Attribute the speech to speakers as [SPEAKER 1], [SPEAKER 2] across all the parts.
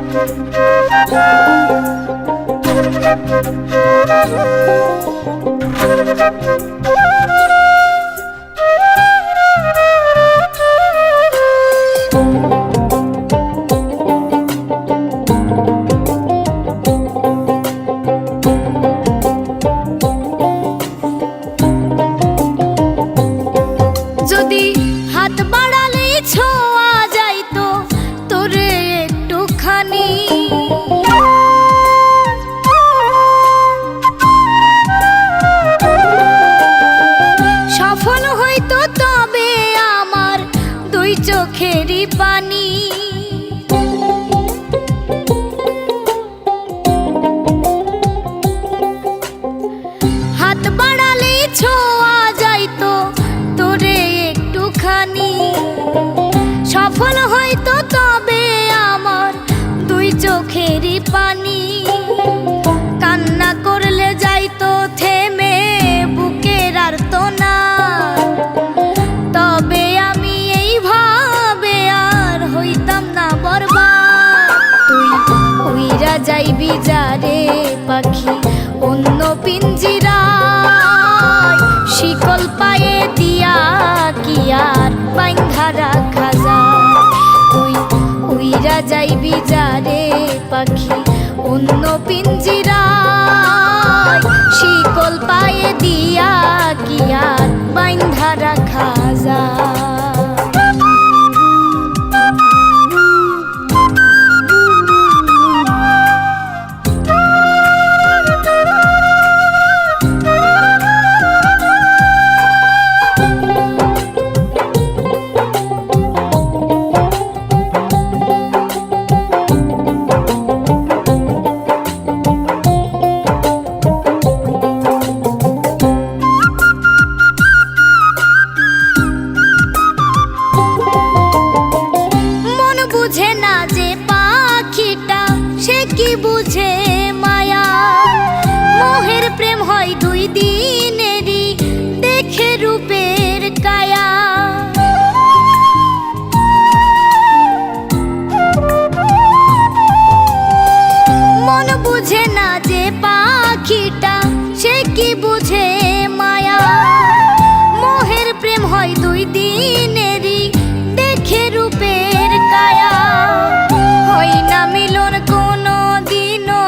[SPEAKER 1] Thank you. চোখেরই পানি যারে পাখি, অন্য পিঞ্জিরায় শিকল পায়ে দিয়া কি আর বাইন্ধা রাখা যায়? তুই উইরা যাইবি যারে পাখি, অন্য পিঞ্জিরায় শিকল পায়ে দিয়া কি আর বাইন্ধা হয় দুই দিনেরই দেখে রূপের কায়া। মন বুঝে না যে পাখিটা, সে কি বুঝে মায়া? মোহের প্রেম হয় দুই দিনেরই দেখে রূপের কায়া। হয় না মিলন কোনো দিনও,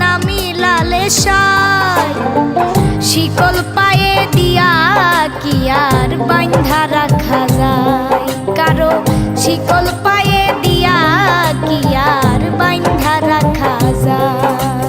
[SPEAKER 1] না মিলালে সায় শিকল পায়ে দিয়া কি আর বান্ধা রাখা যায়? কারও শিকল পায়ে দিয়া কি আর বান্ধা রাখা যায়?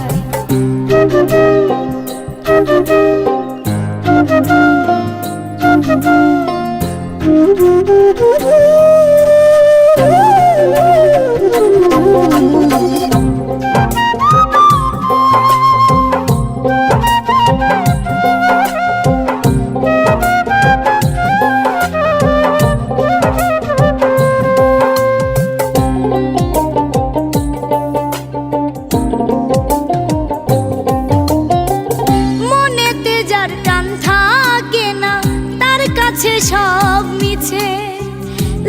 [SPEAKER 1] তার সব মিছে।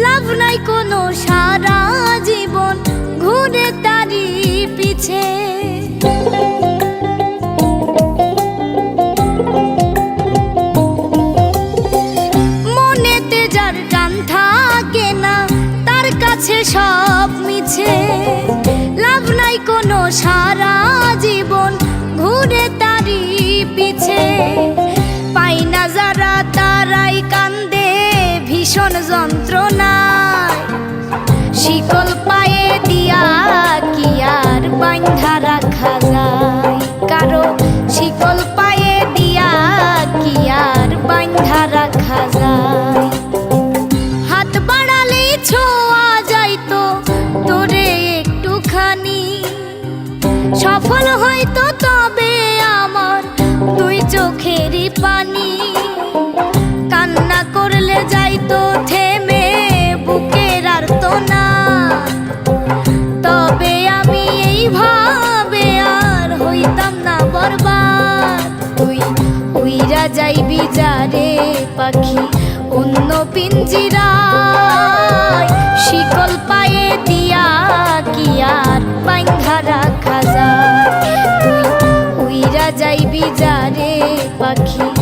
[SPEAKER 1] লাভ নাই কোনো সারা জীবন ঘুরে তারি পিছে। মনেতে যার টান থাকে না, তার কাছে সব মিছে। লাভ নাই কোনো সারা জীবন ঘুরে তারি পিছে। পাই না যারা তারাই কান্দে ভীষণ যন্ত্রণায়। শিকল পায়ে দিয়া কি আর বান্ধা রাখা যায়? কারও শিকল পায়ে দিয়া কি আর বান্ধা রাখা যায়? হাত বাড়ালে ছোঁয়া যাইতো তোরে একটুখানি। সফল হইতো তবে আমার দুই চোখেরই পানি। যাইবি যারে পাখি, অন্য পিঞ্জিরা শিকল পায়ে দিয়া কি আর পাইঘা রাখা যায় তুই উইরা যাইবি যারে পাখি